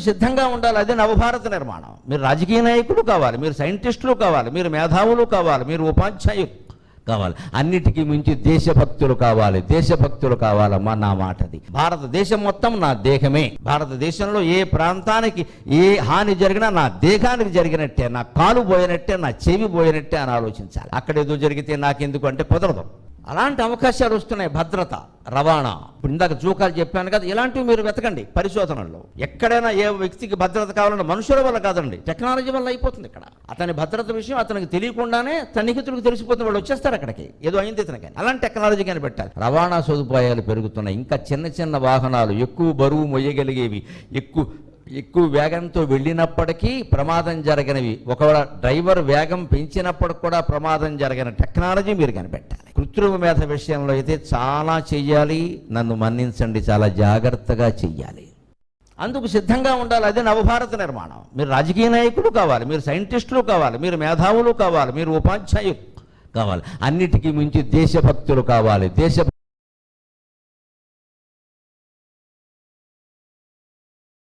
సిద్ధంగా ఉండాలి. అదే నవభారత నిర్మాణం. మీరు రాజకీయ నాయకులు కావాలి మీరు సైంటిస్టులు కావాలి మీరు మేధావులు కావాలి మీరు ఉపాధ్యాయులు కావాలి. అన్నిటికీ మించి దేశభక్తులు కావాలి దేశభక్తులు కావాలమ్మా నా మాటది. భారతదేశం మొత్తం నా దేహమే. భారతదేశంలో ఏ ప్రాంతానికి ఏ హాని జరిగినా నా దేహానికి జరిగినట్టే నా కాలు పోయినట్టే నా చెవి పోయినట్టే అని ఆలోచించాలి. అక్కడ ఏదో జరిగితే నాకెందుకు అంటే కుదరదు. అలాంటి అవకాశాలు వస్తున్నాయి. భద్రత రవాణా. ఇప్పుడు ఇందాక జూకాలు చెప్పాను కదా ఇలాంటివి మీరు వెతకండి పరిశోధనల్లో. ఎక్కడైనా ఏ వ్యక్తికి భద్రత కావాలంటే మనుషుల వల్ల కాదండి. టెక్నాలజీ వల్ల అయిపోతుంది ఇక్కడ. అతని భద్రత విషయం అతనికి తెలియకుండానే తనిహితుడికి తెలిసిపోతుంది వాళ్ళు వచ్చేస్తారు అక్కడికి. ఏదో అయింది ఇతనికి అలాంటి టెక్నాలజీ కానీ పెట్టాలి. రవాణా సదుపాయాలు పెరుగుతున్నాయి. ఇంకా చిన్న చిన్న వాహనాలు ఎక్కువ బరువు మొయ్యగలిగేవి. ఎక్కువ ఎక్కువ వేగంతో వెళ్ళినప్పటికీ ప్రమాదం జరగనివి. ఒకవేళ డ్రైవర్ వేగం పెంచినప్పటికి కూడా ప్రమాదం జరగని టెక్నాలజీ మీరు కనిపెట్టాలి. కృత్రిమ మేధ విషయంలో అయితే చాలా చెయ్యాలి. నన్ను మన్నించండి. చాలా జాగ్రత్తగా చెయ్యాలి. అందుకు సిద్ధంగా ఉండాలి. అదే నవభారత నిర్మాణం. మీరు రాజకీయ నాయకులు కావాలి. మీరు సైంటిస్టులు కావాలి. మీరు మేధావులు కావాలి. మీరు ఉపాధ్యాయులు కావాలి. అన్నిటికీ మించి దేశభక్తులు కావాలి. దేశ